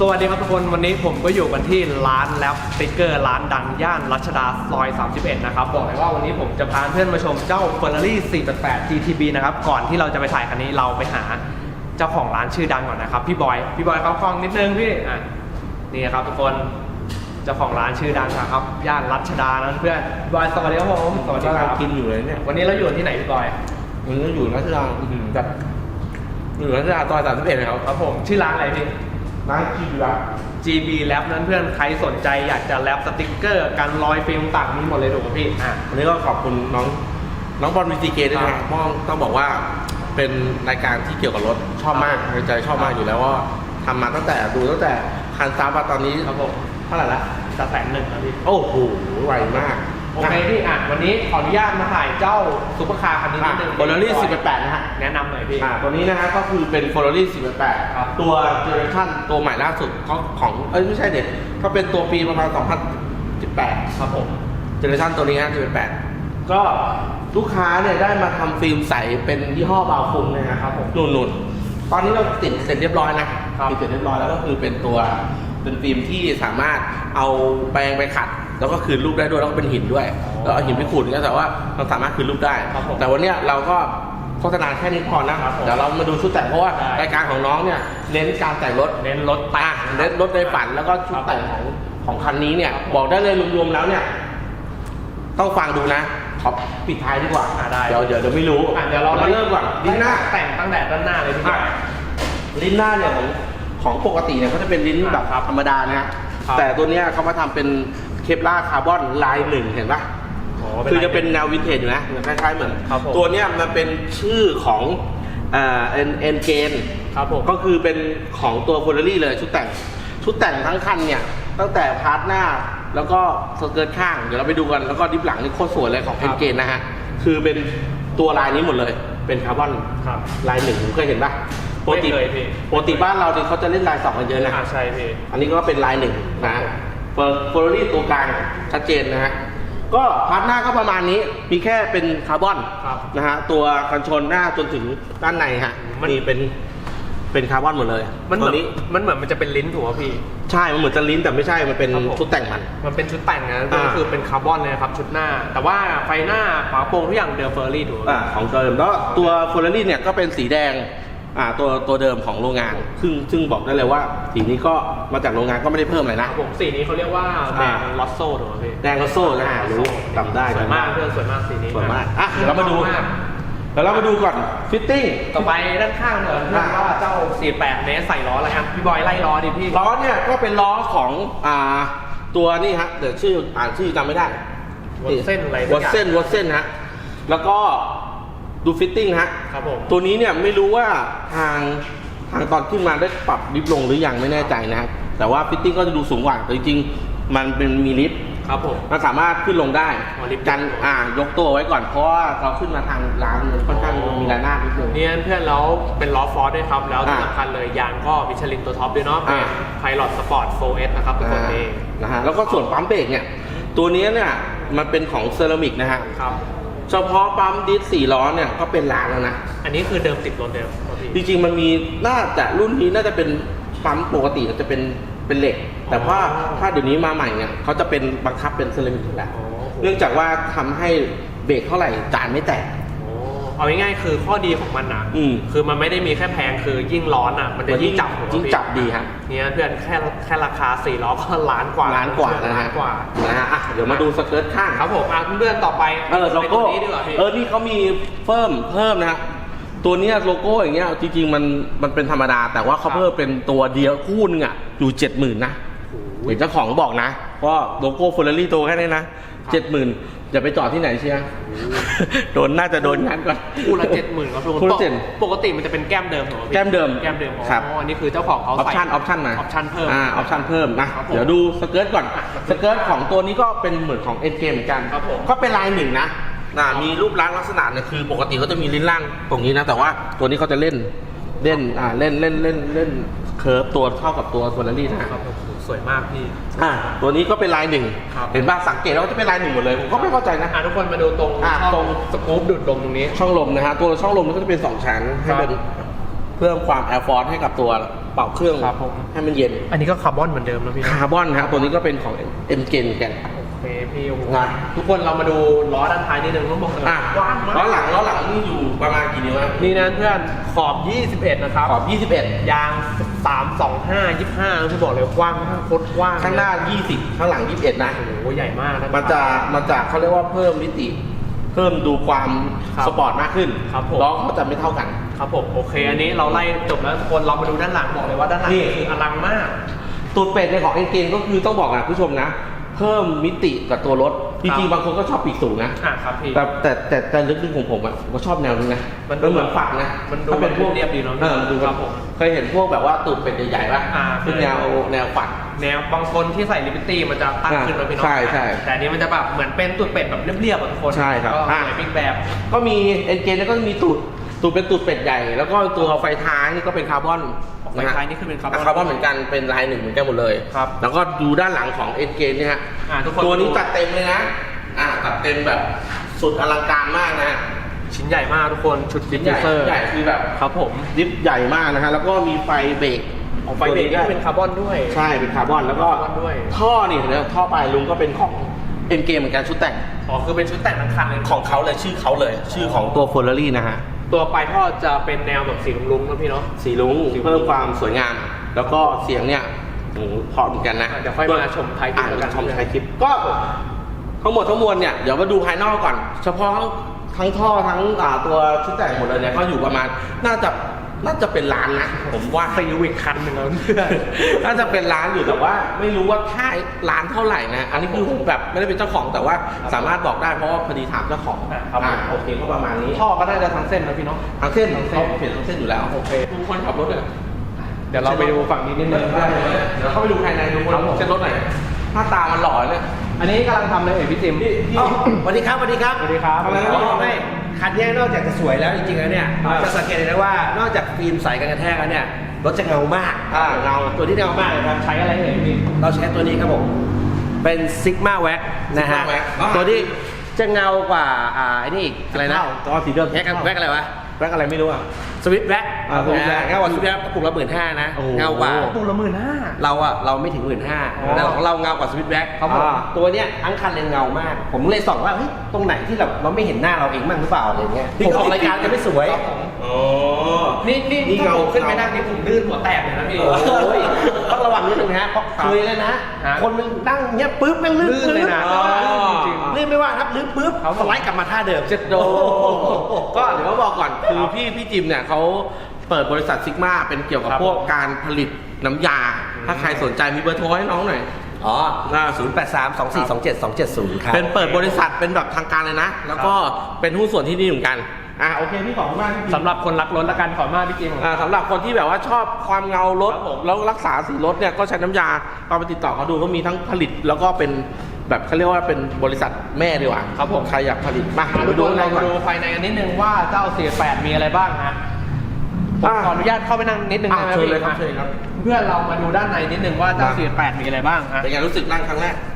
สวัสดีครับทุกคนวันนี้ผมก็อยู่กันที่ร้านแลปสติกเกอร์ร้านดังย่านรัชดาซอย 31 นะครับ บอกเลยว่าวันนี้ผมจะพาเพื่อนมาชมเจ้า Ferrari 488 GTB นะครับ ก่อนที่เราจะไปถ่ายคันนี้เราไปหาเจ้าของร้านชื่อดังก่อนนะครับ พี่บอย พี่บอยเข้ากล้องนิดนึงพี่อะนี่ครับทุกคนเจ้าของร้านชื่อดังนะครับย่านรัชดานะเพื่อนพี่บอยสวัสดีครับผมสวัสดีครับกินอยู่เลยเนี่ยวันนี้เราอยู่ที่ไหนพี่บอยมันก็อยู่รัชดาอื้อหือแบบอยู่รัชดาซอยสามสิบเอ็ดครับครับผมชื่อร้านอะไรพี่ ร้านกินอยู่ละ GB Lab นั้นเพื่อนใครสนใจอยากจะแลปสติกเกอร์การลอยฟิล์มต่างมีหมดเลยถูกไหมพี่ อะอันนี้ก็ขอบคุณน้องน้องบอลวีซีเกด้วยครันะบเพราะต้องบอกว่าเป็นรายการที่เกี่ยวกับรถชอบมากครับในใจชอบมากอยู่แล้วว่าทำมาตั้งแต่ดูตั้งแต่คันซับมาตอนนี้ครับผมเท่าไหร่ละจะแสนหนึ่งนะพี่ โอ้โหไวมาก โอเคพี่อะวันนี้ขออนุญาตมาถ่ายเจ้าซุปเปอร์คาร์คันนี้นิดนึงบอลลี่สิบแปดนะฮะ แนะนำหน่อยพี่ อ่าตัวนี้นะฮะก็คือเป็น Ferrari 488ครับตัวเจเนอเรชั่นตัวใหม่ล่าสุดของของ เอ้ยไม่ใช่เด็ดก็เป็นตัวปีประมาณ 2018 ครับผมเจเนอเรชั่นตัวนี้ฮะ488ก็ลูกค้าเนี่ยได้มาทำฟิล์มใสเป็นยี่ห้อบาวฟุงเนยนะครับผมนุ่นๆ ตอนนี้เราติดเสร็จเรียบร้อยนะครับติดเสร็จเรียบร้อยแล้วก็คือเป็นตัวเป็นฟิล์มที่สามารถเอาแปรงไปขัด แล้วก็คืนรูปได้ด้วยแล้วก็เป็นหินด้วยแล้วเอาหินไปขูดก็แต่ว่าเราสามารถคืนรูปได้ ครับผมแต่วันเนี้ยเราก็โฆษณาแค่นี้พอนะครับผมเดี๋ยวเรามาดูชุดแต่งเพราะว่าได้ รายการของน้องเนี่ยเน้นการแต่งรถ เน้นรถแต่อะงเน้นรถในฝันแล้วก็ชุดแต่งของของคันนี้เนี่ย บอกได้เลยรวมๆแล้วเนี่ย ต้องฟังดูนะขอปิดท้ายดีกว่าอะได้ เดี๋ยวเดี๋ยวเดี๋ยวไม่รู้อะเดี๋ยวเรามาเริ่มก่อนลิ้นหน้าแต่งตั้งแต่ด้านหน้าเลยพี่บอะอยลิ้นหน้าเนี่ยของของปกติเนี่ยเขาจะเป็นลิ้นแบบครับธรรมดานะฮะครับ แต่ตัวเนี้ยเขามาทำเป็น เคปลาร์คาร์บอนลายหนึ่งเห็นปะอ๋อคือจะเป็นแนววินเทจอยู่นะคล้ายๆเหมือนครับผมตัวเนี้ยมันเป็นชื่อของอ่าเอ็นเอ็นเกนครับผมก็คือเป็นของตัวฟ o ร์ r รี่เลยชุดแต่ง ชุดแต่งทั้งคันเนี่ย ตั้งแต่พาร์ทหน้าแล้วก็สเกิร์ตข้าง เดี๋ยวเราไปดูกัน แล้วก็ดิฟหลังนี่โคตรสวยเลยของครัเอ็บนเกนนะฮะ คือเป็นตัวลายนี้หมดเลย เป็นคาร์บอนครับลายหนึ่งผมเคยเห็นปะปกติไม่เคยพี่ปกติบ้านเราเนี่ยเขาจะเล่นลายสองกันเยอะนะอะใช่พี่อันนี้ก็เป็นลายหนึ่งนะฮะ เฟอร์รี่ตัวกลางชัดเจนนะฮะก็พาร์ทหน้าก็ประมาณนี้มีแค่เป็นคาร์บอนครับนะฮะตัวกันชนหน้าจนถึงด้านในฮะมัน นี่เป็นเป็นคาร์บอนหมดเลยมันเหมืตัอวนนี้มันเหมือนมันจะเป็นลิ้นถูกป่ะพี่ ใช่มันเหมือนจะลิ้นแต่ไม่ใช่มันเป็นครับผม ชุดแต่งมัน มันเป็นชุดแต่งนะอ่าก็คือเป็นคาร์บอนเลยนะครับชุดหน้า แต่ว่าไฟหน้าฝาโปร่งทุกอย่างเดิมเฟอร์รี่ถูกไหมอ่าของเดิมแล้วตัวเฟอร์รารี่เนี่ยก็เป็นสีแดง อ่าตัวตัวเดิมของโรงงาน ซึ่งซึ่งบอกได้เลยว่าสีนี้ก็มาจากโรงงานก็ไม่ได้เพิ่มอะไรคนะรับผมสีนี้เขาเรียกว่าแดงลอสโซ่ถูกไหมพี่แดงก็โซ่นะฮะรู้จำได้สวยจำได้มากเพื่อนสวยมากสีนี้สวยมากอะเดี๋ยวเรามาดูมากเดี๋ยวเรามาดูก่อนฟิตติ้ง ต่อไปด้านข้างเนอะเพื่อนว่าเจ้า 48 เมตรใส่ล้ออะไรครับพี่บอยไล่ล้อดิพี่ล้อเนี่ยก็เป็นล้อของอ่าตัวนี่ฮะเดี๋ยวชื่ออ่านชื่อจำไม่ได้วอตเส้นอะไรสัวกออย่างเส้นวอเส้นฮะแล้วก็ ดูฟิตติ้งฮะ ครับผม ตัวนี้เนี่ยไม่รู้ว่าทางทางตอนขึ้นมาได้ปรับลิฟต์ลงหรือยังไม่แน่ใจนะครับ แต่ว่าฟิตติ้งก็จะดูสูงกว่าแต่จริงๆ มันเป็นมีลิฟต์ครับผม มันสามารถขึ้นลงได้อ๋อลิฟต์ กันอ่ายกตัวไว้ก่อนเพราะว่าเราขึ้นมาทางร้านมันค่อนข้างมีระนาบนิดนึง เนี่ยเพื่อนแล้วเป็นล้อฟอร์ดด้วยครับ แล้วที่อ่าสำคัญเลยยางก็มิชลินตัวท็อปด้วยเนาะเป็นอ่า ไพลอตสปอร์ต 4S นะครับทุกคนเองนะฮะแล้วก็ส่วนปั๊มเบรกเนี่ยตัวนี้เนี่ยมันเป็นของเซรามิกนะฮะ ครับ เฉพาะปั๊มดิสสี่ล้อเนี่ยก็เป็นล้านแล้วนะ อันนี้คือเดิมติดรถเดิมครับพี่จริงๆมันมีน่าจะรุ่นนี้น่าจะเป็นปั๊มปกติจะเป็นเป็นเหล็ก แต่ว่าอ๋อถ้าเดี๋ยวนี้มาใหม่เนี่ยเขาจะเป็นบังคับเป็นเซรามิกแล้วอ๋อเนื่องจากว่าทำให้เบรกเท่าไหร่จานไม่แตกโอ้ เอาง่ายๆคือข้อดีของมันนะอืมคือมันไม่ได้มีแค่แพงคือยิ่งร้อนอะ มันจะยิ่งจับถูกไหมยิ่งพี่จับดีฮะ เนี่ยเพื่อนแค่แค่ราคาสี่ล้อก็ล้านกว่าล้านกว่านะล้าฮะนกว่า นะฮะอะเดี๋ยวมาดูสเกิร์ตข้างครับผมอะเพื่อนต่อไปเออโลเป็นโก้ตัวนี้ดีกว่าพี่เออนี่เขามีเพิ่มเพิ่มนะฮะตัวเนี้ยโลโก้อย่างเงี้ยจริงๆมันมันเป็นธรรมดา แต่ว่าเขาเพิ่มเป็นตัวเดียวคู่นึงอะอยู่เจ็ดหมื่นนะเห็นเจ้าของบอกนะว่าโลโก้เฟอร์รารี่ตัวแค่นี้นะ เจ็ดหมื่นอย่าไปจอดที่ไหนเชียร์โดนน่าจะโดนงานก่อน คู่ละเจ็ดหมื่นครับทุกคนคู่ละเจ็ดปกติมันจะเป็นแก้มเดิมถูกไหมพี่แก้มเดิมแก้มเดิมอ๋อครับอันนี้คือเจ้าของเขาออปใส่ ชั่นออปชั่นมาออปชั่นเพิ่มอ่าออปชั่นเพิ่มนะครับผมเดี๋ยวดูสเกิร์ตก่อนอะสเกิร์ตของตัวนี้ก็เป็นเหมือนของเอ็นเกมเหมือนกัน ครับผมก็เป็นลายหนึ่งนะน่ะมีรูปร่างลักษณะเนี่ยคือ ปกติเขาจะมีลิ้นล่างตรงนี้นะ แต่ว่าตัวนี้เขาจะเล่นเล่นอ่าเล่นเล่นเล่นเล่นเคิร์ฟตัวเท่ากับตัวเฟอร์รารี่นะครับผม สวยมากพี่ อ่าตัวนี้ก็เป็นลายหนึ่งครับ เห็นป่ะสังเกตแล้วว่าจะเป็นลายหนึ่งหมดเลยผมก็ไม่เข้าใจนะ อะทุกคนมาดูตรงอะช่องตรงสกู๊ปดูดลมตรงนี้ ช่องลมนะฮะตัวช่องลมมันก็จะเป็นสองชั้นให้เป็นคเพิ่มความแอร์ฟอร์สให้กับตัวเป่าเครื่องครับผม ให้มันเย็น อันนี้ก็คาร์บอนเหมือนเดิมนะพี่นะ คาร์บอนครับตัวนี้ก็เป็นของเอ็มเจนกันโอเค พี่โอ้โหนะ ทุกคนเรามาดูล้อด้านท้ายนิดนึงต้องบอกเลยอะกว้างมาล้อกหลังล้อหลังนี่อยู่ประมาณกี่นิ้วนะนี่นะเพื่อนขอบ 21 นะครับ ขอบ 21 ยาง 325 25ที่บอกเลยกว้างมากโคตรกว้างข้างหน้า 20 ข้างหลัง 21 นะ โอ้โหใหญ่มากนะมันจะมันจะเขาเรียกว่าเพิ่มมิติ เพิ่มดูความครับสปอร์ตมากขึ้นครับผม ล้อเขาจะไม่เท่ากัน ครับผมโอเค อันนี้เราไล่จบแล้วทุกคนเรามาดูด้านหลังบอกเลยว่าด้านหลังนี่ คืออลังมาก ตูดเป็ดในของเอ็นเกนก็คือต้องบอกนะผู้ชมนะ เพิ่มมิติกับตัวรถ จริงๆ บางคนก็ชอบปีกสูงนะ อะครับพี่ แต่แต่แต่แต่ลึกๆของผมอะผมก็ชอบแนวนี้นะมันดูเหมือนฝักนะมันดูถ้าเป็นพวกเรียบๆดีเนอะเออมันดูครับผมเคยเห็นพวกแบบว่าตูดเป็ดใหญ่ๆป่ะอ่าเป็นแนวแนวฝัก แนวบางคนที่ใส่ลิปตี้มันจะตั้งอ่าขึ้นมาพี่น้องใช่ใช่ แต่อันนี้มันจะแบบเหมือนเป็นตุดเป็ดแบบเรียบๆอะทุกคนใช่ครับก็อะสวยบิ๊กแบบ ก็มีเอ็นเกนแล้วก็มีตูด ตูดเป็นตูดเป็ดใหญ่ แล้วก็ตัวไฟท้ายนี่ก็เป็นคาร์บอนไฟท้ายนี่คือเป็นคาร์บอนคาร์บอนเหมือนกันเป็นลายหนึ่งเหมือนกันหมดเลยครับแล้วก็ดูด้านหลังของเอ็นเกนเนี่ยฮะอะทุกคนตัวนี้จัดเต็มเลยนะอ่าจัดเต็มแบบสุดอลังการมากนะฮะชิ้นใหญ่มากทุกคนชุดดิชิ้นฟใหญ่เซอร์ใหญ่คือแบบครับผมดิฟใหญ่มากนะฮะแล้วก็มีไฟเบรกไฟเบรกนี่เป็นคาร์บอนด้วย ใช่เป็นคาร์บอนแล้วก็คาร์บอนด้วยท่อนี่เห็นไหมท่อปลายลุงก็เป็นของเอ็นเกมเหมือนกันชุดแต่งอ๋อคือเป็นชุดแต่งทั้งคันเลยของเขาเลยชื่อเขาเลย ชื่อของตัวเฟอร์รารี่นะฮะ ตัวปลายท่อจะเป็นแนวแบบสีลุงๆนะพี่เนาะสีลุงสีลุงเพิ่มความสวยงาม แล้วก็เสียงเนี่ยโอ้โหเพราะเหมือนกันนะอะเดี๋ยวค่อยมาชมท้ายคลิปอะแล้วกัน ชมท้ายคลิปก็ทั้งหมดทั้งมวลเนี่ยเดี๋ยวมาดูภายนอกก่อน เฉพาะทั้งท่อทั้งอ่าตัวชุดแต่งหมดเลยเนี่ยก็อยู่ประมาณน่าจะ น่าจะเป็นล้านนะผมว่าซีวิกคันหนึ่งแล้วเพื่อนน่าจะเป็นร้านอยู่แต่ว่า ไม่รู้ว่าค่าร้านเท่าไหร่นะ อันนี้คือผมแบบไม่ได้เป็นเจ้าของแต่ว่าสามารถบอกได้เพราะว่าพอดีถามเจ้าของอะครับอะโอเคก็ประมาณนี้ท่อก็น่าจะทั้งเส้นนะพี่เนาะ ทางเส้นทางเส้น เขาเปลี่ยนทางเส้นอยู่แล้วโอเคทุกคนขับรถเลยเดี๋ยวเราไปดูฝั่งนี้นิดนึงได้เลยเดี๋ยวเข้าไปดูภายในดูคนครับผมเส้นรถหน่อยหน้าตามันหล่อเนี่ยอันนี้กำลังทำเลยเอ่ยพี่จิมพี่พี่เอ้าสวัสดีครับสวัสดีครับสวัสดีครับ ทำไมอ๋อไม่ คันเนี้ยนอกจากจะสวยแล้วจริงๆแล้วเนี่ยครับจะสังเกตเลยนะว่านอกจากฟิล์มใสกันกระแทกแล้วเนี่ยรถจะเงามากอ่า เงาตัวที่เงามากเลยครับใช้อะไรเอ่ยพี่ เราใช้ตัวนี้ครับผมเป็นซิกมาแว็กนะฮะ Sigma Wax อ่าตัวนี้จะเงากว่าอ่าไอ้นี่อีกอะไรนะ ตัวสีเดิมแว็กแว็กอะไรวะ แว็กอะไรไม่รู้อะ สวิตแว็กอ่า Swift Wax เงากว่าสวิตแว็กกระปุกละหมื่นห้านะ โอ้เงากว่า ปูละหมื่นห้า เราอะเราไม่ถึงหมื่นห้าอ๋อแต่ของเราเงากว่าสวิตแบ็คครับผมตัวเนี้ยทั้งคันเลยเงามาก ผมเลยส่องว่าเฮ้ยตรงไหนที่แบบเราไม่เห็นหน้าเราเองบ้างหรือเปล่าอะไรเงี้ยผมออกรายการจะไม่สวยอ๋อ นี่นี่นี่ถ้าเงาผมขึ้นไปนั่งนี่ผมลื่นหัวแตกเลยนะพี่ โอ้ยต้องระวังนิดนึงฮะเพราะเคยเลยนะฮะคนมันนั่งเงี้ยปุ๊บแม่งลื่นลื่นเลยนะอ๋อลื่นจริง ลื่นไม่ว่าครับลื่นปุ๊บครับผมสไลด์กลับมาท่าเดิมเจ็ดโด ก็เดี๋ยวบอกก่อนคือพี่พี่จิมเนี่ยเขาเปิดบริษัทซิกมาเป็นเกี่ยวกับครับ พวกการผลิตน้ำยา ถ้าใครสนใจมีเบอร์โทรให้น้องหน่อย อ๋ออ่าศูนย์แปดสามสองสี่สองเจ็ดสองเจ็ดศูนย์ครับ เป็นเปิดบริษัทเป็นแบบทางการเลยนะ แล้วก็เป็นหุ้นส่วนที่นี่เหมือนกัน อ่าโอเคพี่ขอบคุณมากพี่จิมสำหรับคนรักรถละกันขอมากพี่จิมอ่าสำหรับคนที่แบบว่าชอบความเงารถครับผมแล้วรักษาสีรถเนี่ยก็ใช้น้ำยาก็ไปติดต่อเขาดูก็มีทั้งผลิตแล้วก็เป็นแบบเขาเรียกว่าเป็นบริษัทแม่ดีกว่าครับผมใครอยากผลิตมามาไปดูดูข้างในเราก่มาอน ดูภายในกันนิดนึงว่าเจ้า 48 มีอะไรบ้างฮะผมอ่า ขออนุญาตเข้าไปนั่งนิดนึงอะได้ไหมเชิญพี่เลยครับอะเชิญครับ เพื่อเรามาดูด้านในนิดนึงว่าเจ้า มา 48 มีอะไรบ้างฮะเป็นไงรู้สึกนั่งครั้งแรกโคตร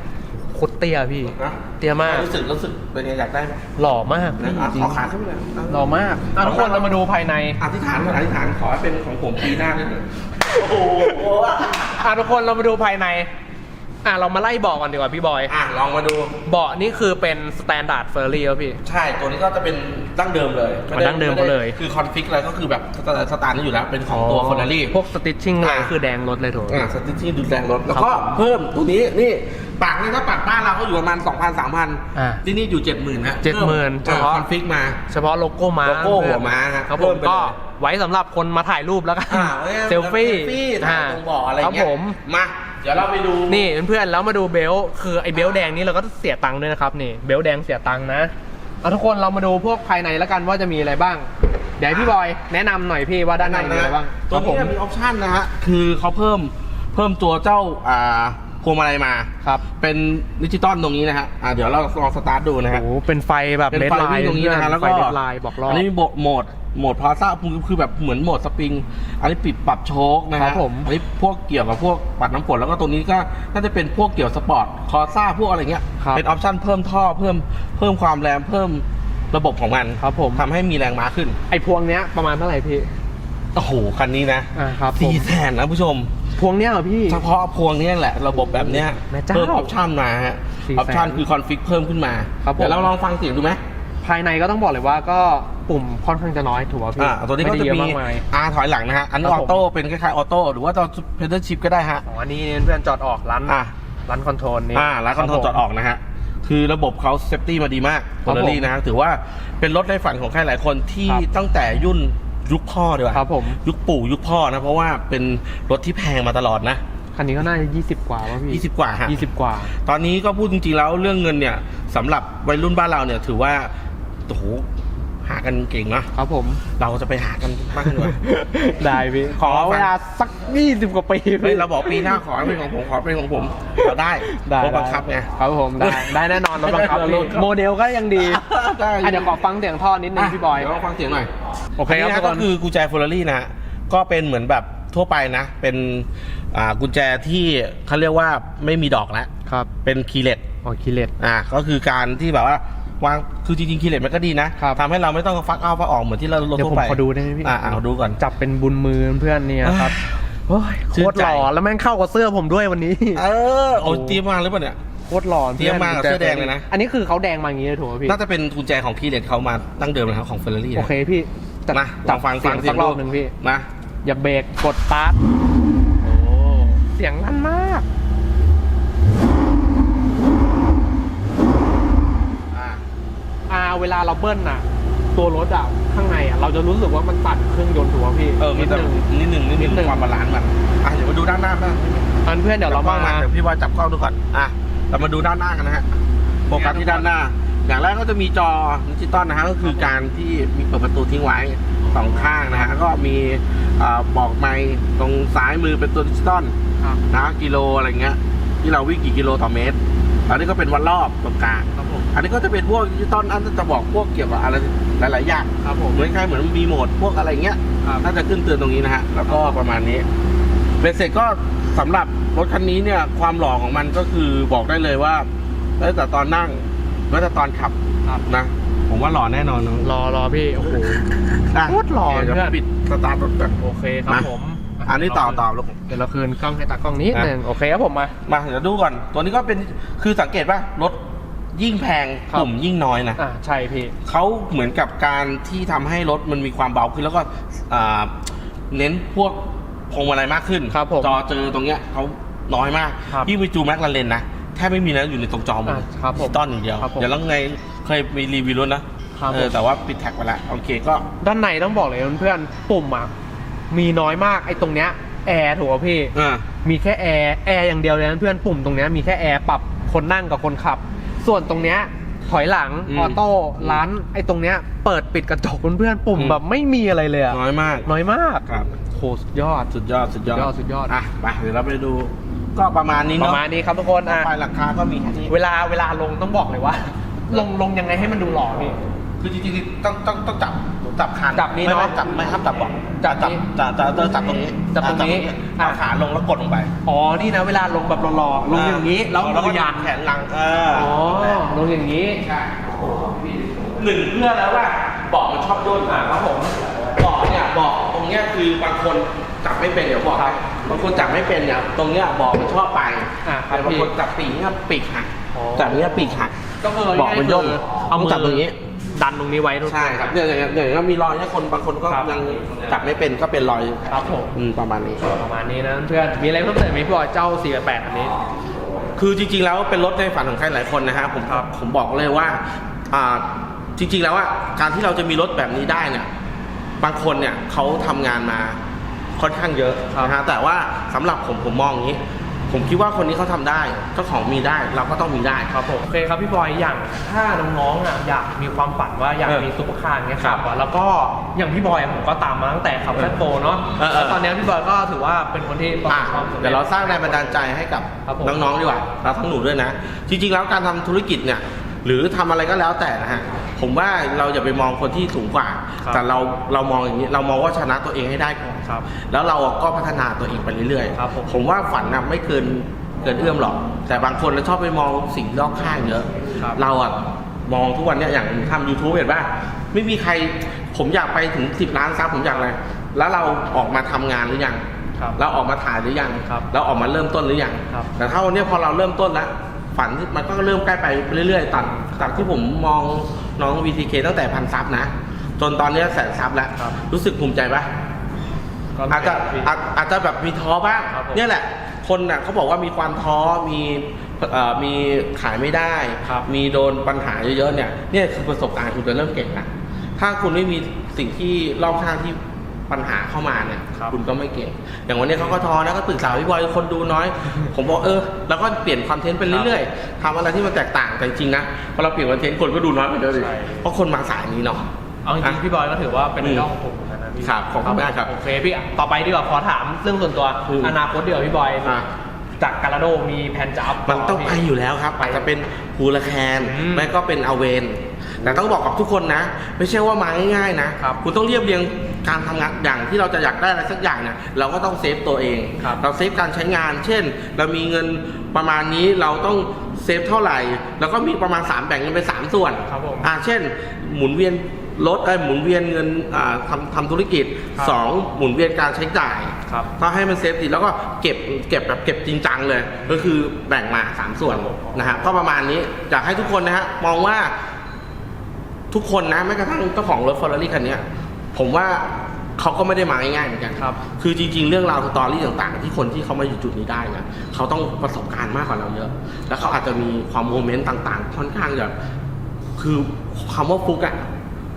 เตี้ยพี่ นะเตี้ยมาก รู้สึกรู้สึกเป็นไงอยากได้ไหมหล่อมากนะพี่อะจริขงอขาขึ้นไปเลยหล่อมากอะทุกคนเรามาดูภายใน อธิษฐานก่อนอธิษฐานขอให้เป็นของผมปีหน้าด้วยเถอะโอ้โห อะทุกคนเรามาดูภายใน อะเรามาไล่เบาะก่อนดีกว่าพี่บอย อะลองมาดู เบาะนี่คือเป็นสแตนดาร์ดเฟอร์รี่ครับพี่ ใช่ตัวนี้ก็จะเป็นดั้งเดิมเลยอ๋อดั้งเดิมเขาเลย คือคอนฟิกอะไรก็คือแบบสตาร์ทนี่อยู่แล้วเป็นของตัวคอนนารี่พวกสติชชิ่งอะไรอะคือแดงรถเลยโถอ่าสติ๊กที่ดูแลรถแล้วครับก็ผมเพิ่มตัวนี้นี่ปากนี่ถ้าปากบ้านเราก็อยู่ประมาณ 2,000อ่า3,000ที่นี่อยู่ 70,000นะ70,000เฉพาะคอนฟิกมา เฉพาะโลโก้ม้าโลโก้หัวม้าครับครับเพิ่ผมมไปก็เลยไว้สำหรับคนมาถ่ายรูปแล้วกันอ่าไว้เซลฟี่เซลฟี่ถ่ายตรงเบ่ออะไรครับเงี้ยผมมา เดี๋ยวเราไปดูนี่เพื่อนๆแล้วมาดูเบลต์คือไอ้เบลต์แดงนี่เราก็เสียตังค์ด้วยนะครับนี่เบลต์แดงเสียตังค์นะเอาทุกคนเรามาดูพวกภายในแล้วกันว่าจะมีอะไรบ้าง เดี๋ยวให้พี่บอยแนะนำหน่อยพี่ว่าด้านในมีอะไรบ้างตัวครับผนี้มมีออปชั่นนะฮะ คือเขาเพิ่มเพิ่มตัวเจ้าอ่า พวงมาลัยมาครับเป็นดิจิตอลตรงนี้นะฮะอ่าเดี๋ยวเราลองสตาร์ทดูนะโอ้ฮะโหเป็นไฟแบบเป็นเลดไฟไลวิ่งน์ตรงนี้นะฮะแล้วก็ไฟเลดไลน์บอกรอบอันนี้มีโหมดโหมดโหมดพาซ่าคือแบบเหมือนโหมดสปริง อันนี้ปิดปรับโชคนะครัฮะบผมอันนี้พวกเกี่ยวกับพวกปัดน้ำฝนแล้วก็ตรงนี้ก็น่าจะเป็นพวกเกี่ยวสปอร์ตคอซ่าพวกอะไรเงี้ยครับเป็นออปชั่นเพิ่มท่อเพิ่มเพิ่มความแรงเพิ่มระบบของมันครับผมทำให้มีแรงม้าขึ้น ไอ้พวงเนี้ยประมาณเท่าไหร่พี่โอ้โหคันนี้นะอ่าครับผมสี่แสนนะผู้ชม พวงเนี้ยเหรอพี่ เฉพาะพวงเนี้แหละระบบแบบเนี้ยแม่เจ้าเพิ่มออปชั่นมาฮะ400,000ออปชั่นคือคอนฟิกเพิ่มขึ้นมาครับผม เดี๋ยวเราลองฟังเสียงดูไหมภายในก็ต้องบอกเลยว่าก็ปุ่มค่อนข้างจะน้อยถูกป่ะพี่อ่าตัวนี้ก็ไได้จะเยอมี มากมายอาถอยหลังนะฮะ อันนี้ครัอบอผม โต้เป็นคล้ายๆออโต้หรือว่าตอนเพด a ชิพก็ได้ฮะ อ๋ออันนี้เพื่อนจอดออกร้านอะร้านคอนโทรลนี่อ่าแล้วคอนโทรลจอดออกนะฮะ คือระบบเขาเซฟตี้มาดีมากคโครับลผมลี่นะฮะถือว่าเป็นรถในฝันของใครหลายคนที่ครับตั้งแต่ยุ่น ยุคพ่อดีกว่าครับผมยุคปู่ยุคพ่อนะ เพราะว่าเป็นรถที่แพงมาตลอดนะ คันนี้ก็น่าจะ 20 กว่าป่ะพี่20 กว่าฮะ20 กว่า ตอนนี้ก็พูดจริงๆแล้วเรื่องเงินเนี่ยสำหรับวัยรุ่นบ้านเราเนี่ยถือว่าโอ้โห หากันเก่งนะครับผม เราจะไปหากันบ้างดีกว่า ได้พี่ ขอเวลาสัก20กว่าปีเฮ้ยเราบอกปีหน้าขอให้เป็นของผมขอเป็นของผมเราได้ได้รถบังคับไงครับผมได้ได้แน่นอนรถบังคับรพี่ถบังคับโมเดลก็ยังดีได้อะเดี๋ยวขอฟังเสียงท่อนิดนึงพี่บอยเดี๋ยวลองฟังเสียงหน่อยโอเคครับนนี้ทุกคนก็คือกุญแจเฟอร์รารี่นะฮะก็เป็นเหมือนแบบทั่วไปนะ เป็นอ่ากุญแจที่เขาเรียกว่าไม่มีดอกแล้วครับเป็นคีย์เลตอ๋อคิเลตอ่าก็คือการที่แบบว่า วางคือจริงๆคีย์เลตมันก็ดีนะครับ ทำให้เราไม่ต้องฟักเอาฟักออกเหมือนที่เรารถเดี๋ยวทั่ผวมไปขอดูได้ไหมพี่อ่าเอาดูก่อน จับเป็นบุญมือเพื่อนเนี่ยครับโอ้ยโคชื่นตรใจ หล่อแล้วแม่งเข้ากับเสื้อผมด้วยวันนี้เออโอ้ยเตรียมมาหรือเปล่าเนี่ย โคตรหล่อเตรียมมากับเสื้อแดงเลยนะ อันนี้คือเขาแดงมาอย่างนี้เลยถูกไหมพี่น่าจะเป็นกุญแจของคีย์เลตเขามาตั้งเดิมนะครับของเฟอร์รารี่โอเคพี่จัมาลองฟังเสียงฟังเสียสังกรอบดู หนึ่งพี่ มา อย่าเบรกกดสตาร์ทโอ้เสียงลั่นมาก อ่า อ่าเว ลาเราเบิ้ลน่ะ ตัวรถอะข้างในอะเราจะรู้สึกว่ามันตัดเครื่องยนต์ถูกไหมพี่เออมันจะนิดนึงนิดหนึ่งนิดหนิดหนึ่นึ่ง งความบาลานซ์มันอะเดี๋ยวมาดูด้านหน้าบ้างอันเพื่อนเดี๋ยวเราจับกล้องมาเดี๋ยวพี่ว่าจับกล้องดูก่อนอะเรามาดูด้านหน้ากันนะฮะโฟกัสที่ด้านหน้า อย่างแรกก็จะมีจอดิจิตอลนะฮะก็คือการที่มีเปิดประตูทิ้งไว้สองข้างนะฮะก็มีเอ่อบอกไมค์ตรงซ้ายมือเป็นตัวดิจิตอล ครับ นะกิโลอะไรเงี้ย ที่เราวิ่งกี่กิโลต่อเมตรอันนี้ก็เป็นวันรอบตรงกลางครับผม อันนี้ก็จะเป็นพวกดิจิตอลอันจะบอกพวกเกี่ยวกับอะไรหลายๆอย่างครับผมเหมือนคล้ายๆเหมือนมีโหมดพวกอะไรเงี้ยครับ น่าจะขึ้นเตือนตรงนี้นะฮะแล้วก็ประมาณนี้เบสเสร็จก็สำหรับรถคันนี้เนี่ยความหล่อของมันก็คือบอกได้เลยว่าตั้งแต่ตอนนั่งแม้แต่ตอนขับครับ นะผมว่าหล่อแน่นอนนะรอรอพี่ โอ้โหะโคตรหล่อเดี๋ยวเพื่อน ปิดสตาร์ทรถก่อน โอเคครับมา ผมอันนี้ต่อต่อลูก เดี๋ยวเราคืนกล้องให้ตากล้องนี้อะหนึ่งโอเคครับผมมา มาเดี๋ยวดูก่อน ตัวนี้ก็เป็นคือสังเกตว่ารถ ยิ่งแพงครับ ปุ่มยิ่งน้อยนะอ่าใช่พี่ เขาเหมือนกับการที่ทำให้รถมันมีความเบาขึ้นแล้วก็อ่าเน้นพวกพวงมาลัยมากขึ้นครับผมจอเจอตรงเนี้ยเขาน้อยมากครับยิ่งไปจูแม็กลาเลนนะแทบไม่มีนะอยู่ในตรงจอหมดอ่าครับผมต้อนอย่างเดียวครับผมเดี๋ยวแล้วไงเคยมีรีวิวรถนะครับเออผม แต่ว่าปิดแท็กไปแล้วโอเคก็ ด้านในต้องบอกเลยเพื่อนๆปุ่มอะมีน้อยมากไอ้ตรงเนี้ยแอร์ถูกป่ะพี่ อ่า มีแค่แอร์แอร์อย่างเดียวเลยนะเพื่อนปุ่มตรงเนี้ยมีแค่แอร์ปรับคนนั่งกับคนขับ ส่วนตรงเนี้ยถอยหลังอืมออโต้ร้านไอ้ตรงเนี้ยเปิดปิดกระจกเพื่อนๆปุ่มอืม แบบไม่มีอะไรเลยอะน้อยมาก น้อยมากครับ โหสุดยอด สุดยอด สุดยอดสุดยอดสุดยอด อะไปเดี๋ยวเราไปดู ก็ประมาณนี้ปเนาะระมาณนี้ครับทุกคนต่ออะ ไปราคาก็มีแค่นี้ เวลาเวลาลงต้องบอกเลยว่า ลงลงยังไงให้มันดูหล่อพี่ คือจริงๆต้องต้องต้องจับ จับคานจับนี่ไม่เนอะไม่จับไม่ห้ามจับเบอกจับจับนี่จับจับจับจับตรงนี้จับตรงนี้อะ เอาขาลงแล้วกดลงไปอ๋อ นี่นะเวลาลงแบบหล่อๆลงอย่างนี้แล้วก็มือยันแขนหลังเอออ๋อลงอย่างนี้ ใช่หนึ่งเพื่อแล้วว่าเบอกมันชอบย่นอะครับผมเบอกเนี่ยเบอกตรงเนี้ยคือบางคนจับไม่เป็นเดี๋ยวบอกครับบางคนจับไม่เป็นเนี่ยตรงเนี้ยเบอกมันชอบไปอะครับแต่บางพี่คนจับปีกเนี่ยปีกหักอ๋อ จับเนี้ยปีกหัก ก็คือเบอกมันย่นเอามือจับตรงนี้ ดันตรงนี้ไว้ทุกนใช่ครับเนี่ยอย่างเงี้ยอย่างเงี้ยมีรอยเนี่ยคนบางคนก็ครับ ยังจับไม่เป็นก็เป็นรอยครับผม อืมประมาณนี้ ประมาณนี้นะเพื่อน มีอะไรเพิ่มเติมไหมพี่บอยเจ้า488อันนี้ คือจริงๆ แล้วเป็นรถในฝันของใครหลายคนนะฮะผมครับผมบอกเลยว่าอ่าจริงๆ แล้วว่าการที่เราจะมีรถแบบนี้ได้เนี่ยบางคนเนี่ยเขาทำงานมาค่อนข้างเยอะนะฮะแต่ว่าสำหรับผมผมมองอย่างนี้ ผมคิดว่าคนนี้เขาทำได้เจ้าของมีได้เราก็ต้องมีได้ครับผมโอเคครับพี่บอยอย่างถ้าน้องๆอะอยากมีความฝันว่าอยากเออมีซุปเปอร์คาร์เงี้ยครับอะแล้วก็อย่างพี่บอยอะผมก็ตามมาตั้งแต่ขับแฟตโฟเนาะเออเออแล้วตอนเนี้ยพี่บอยก็ถือว่าเป็นคนที่ประสอะบความสำเร็จเดี๋ยวเราสร้างแรงบันดาลใจให้กับครับผมน้องๆดีกว่าเราทั้งหนูด้วยนะ จริงๆแล้วการทำธุรกิจเนี่ยหรือทำอะไรก็แล้วแต่นะฮะ ผมว่าเราอย่าไปมองคนที่สูงกว่า ครับแต่เราเรามองอย่างนี้เรามองว่าชนะตัวเองให้ได้ก่อนครับแล้วเราก็พัฒนาตัวเองไปเรื่อยครับผม ผมว่าฝันนะไม่เกินเกินเอื้อมหรอก แต่บางคนเราชอบไปมองสิ่งรอบข้างเยอะ ครับเราอะมองทุกวันเนี้ยอย่างทำ YouTube เห็นป่ะไม่มีใครผมอยากไปถึง 10 ล้านซับผมอยากอะไรแล้วเราออกมาทำงานหรือยัง ครับเราออกมาถ่ายหรือยังครับเราออกมาเริ่มต้นหรือยังครับแต่ถ้าวันนี้พอเราเริ่มต้นแล้วฝันมันก็เริ่มใกล้ไปเรื่อยๆตัดจากที่ผมมอง น้อง VTK ตั้งแต่พันซับนะ จนตอนนี้แสนซับแล้ว ครับ รู้สึกภูมิใจปะก็อาจจะพี่ อาจอาจจะแบบมีท้อบ้าง ครับผมเนี่ยแหละ คนน่ะเขาบอกว่ามีความท้อมีเอ่อมีขายไม่ได้ ครับ มีโดนปัญหาเยอะๆเนี่ยเนี่ยคือประสบการณ์คุณจะเริ่มเก่งนะถ้าคุณไม่มีสิ่งที่รอบข้างที่ ปัญหาเข้ามาเนี่ยครับ ณก็ไม่เก่ง อย่างวันนี้เขาก็ท้อนะก็ปรึกษาพี่บอยคนดูน้อย ผมบอกเออแล้วก็เปลี่ยนคอนเทนต์ไปเรื่อยๆทำอะไรที่มันแตกต่างแต่จริงๆนะพอเราเปลี่ยนคอนเทนต์คนก็ดูน้อยไปเลยใช่ เพราะคนมาสายนี้เนาะ เอาจริงๆพี่บอยก็ถือว่าเป็นอืไอมดอลของผมเหมือนกันนะพี่ครับขอบคุณมากครับโอเคพี่ต่อไปดีกว่าขอถามเรื่องส่วนตัวอืมอนาคตเดียวาพี่บอยอะ จากการาโดมีแผนจะอัพ มันต้องไปพี่อยู่แล้วครับอาจจะเป็นฮูลาแคนอืมไม่ก็เป็นอเวนแต่ต้องบอกกับทุกคนนะ ไม่ใช่ว่ามาง่ายๆนะครับ คุณต้องเรียบเรียง การทำงานอย่างที่เราจะอยากได้อะไรสักอย่างเนี่ยเราก็ต้องเซฟตัวเอง ครับเราเซฟการใช้งาน เช่น เรามีเงินประมาณนี้เราต้องเซฟเท่าไหร่ แล้วก็มีประมาณ 3 แบ่งเงินเป็น3ส่วนครับผมอ่าเช่น หมุนเวียนลดเอ้ยหมุนเวียนเงินอ่าทำทำธุรกิจครับ สองหมุนเวียนการใช้จ่าย ครับ ก็ให้มันเซฟดีแล้วก็เก็บเก็บแบบเก็บจริงจังเลย ก็คือแบ่งมา 3 ส่วนนะฮะก็ประมาณนี้อยากให้ทุกคนนะฮะมองว่าทุกคนนะแม้กระทั่งเจ้าของรถฟอร์รารี่คันเนี้ย ผมว่าเขาก็ไม่ได้มาง่ายๆเหมือนกันครับ คือจริง ๆ เรื่องราวสตอรี่ต่างๆ ที่คนที่เขามาอยู่จุดนี้ได้เนี่ยเขาต้องประสบการณ์มากกว่าเราเยอะ แล้วเขาอาจจะมีความโมเมนต์ต่างๆ ค่อนข้างจะคือคำว่าฟุกอะ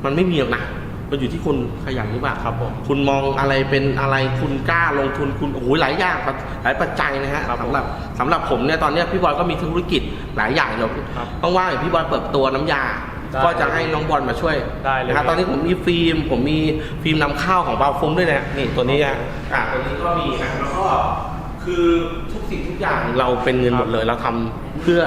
มันไม่มีหรอกนะมันอยู่ที่คุณขยันหรือเปล่าครับผมคุณมองอะไรเป็นอะไรคุณกล้าลงทุนคุณโอ้โหหลายอย่างครับหลายปัจจัยนะฮะครับผมสำหรับสำหรับผมเนี่ยตอนเนี้ยพี่บอยก็มีธุรกิจหลายอย่างเลยครับต้องว่าอย่างพี่บอยเปิดตัวน้ำยา ได้ก็จะให้น้องบอลมาช่วยได้เลย นะฮะตอนนี้ผมมีฟิล์มผมมีฟิล์มนำเข้าของบาวฟุ้งด้วยนะนี่ตัวนี้อะอะตัวนี้ก็มีนะแล้วก็คือทุกสิ่งทุกอย่างเราเป็นเงินหมดเลยเราทำเพื่อ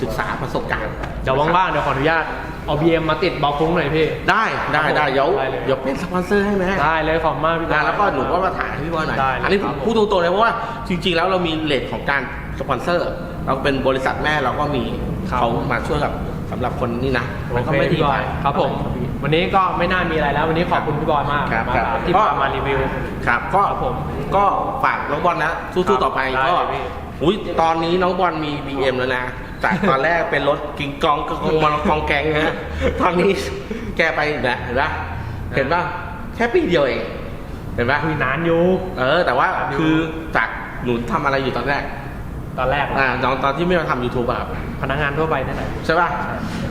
ศึกษาประสบการณ์เดี๋ยวว่างๆเดี๋ยวขออนุญาตเอา BM มาติดเบาฟุ้งหน่อยพี่ ได้ได้ได้เดี๋ยวได้เลย เดี๋ยวเป็นสปอนเซอร์ให้ไหม ได้เลยขอบคุณมากพี่บอนะยแล้วก็หนูก็มาถ่ายให้พี่บอยหน่อย ได้เลยอันนี้ผมครับพูดตรงๆเลยเพราะว่าจริง ๆ แล้วเรามีเลทของการสปอนเซอร์ เราเป็นบริษัทแม่เราก็มีครับ เขามาช่วยกับ สำหรับคนนี้นะโอมันก็เคไม่ดีพี่บไปอยครับผม วันนี้ก็ไม่น่ามีอะไรแล้ว วันนี้ขอบคุณพี่บอยมากครับมาครับที่ก็พามารีวิวครับก็ครับผมก็ฝากน้องบอลนะครัสู้บๆต่อไปได้ก็เลยพี่อุ้ยตอนนี้น้องบอลมี BM แล้วนะจากตอนแรกเป็นรถกิงกองกองมากองแกงนะฮะตอนนี้แกไปอีกแล้วเห็นปะเห็นปะแค่ปีเดียวเองเห็นปะคุยนานอยู่เออ แต่ว่าครับคือจากหนูทำอะไรอยู่ตอนแรก ตอนแรกอ่าตอนตอนที่ไม่มาทำยูทูบอะครับ พนักงานทั่วไปนั่นแหละ ใช่ป่ะ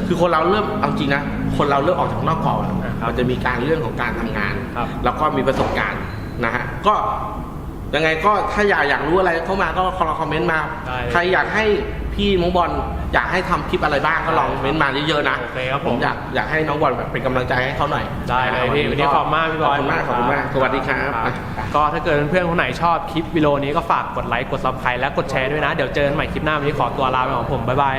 คือคนเราเริ่มเอาจริงนะ คนเราเริ่มออกจากนอกกรอบอะอ่าครับมันจะมีการเรื่องของการทำงาน ครับ แล้วก็มีประสบการณ์นะฮะ ก็ยังไงก็ถ้าอยากอยากรู้อะไรเข้ามาก็คอมเมนต์มา ได้เลย ใครอยากให้ พี่น้องบอลอยากให้ทำคลิปอะไรบ้างก็ลองเม้นต์มาเยอะๆนะโอเคครับผผมมอยากอยากให้น้องบอลแบบเป็นกำลังใจให้เขาหน่อยได้เลยพี่วันนี้ขอบคุณมากพี่บอยขอบคุณมากขอบคุณมากสวัสดีครับครับอะก็ถ้าเกิดเพื่อนๆคนไหนชอบคลิปวิดีโอนี้ก็ฝากกดไลค์กดซับสไครต์และกดแชร์ด้วยนะ เดี๋ยวเจอกันใหม่คลิปหน้าวันนี้ขอตัวลาไปของผมบ๊ายบาย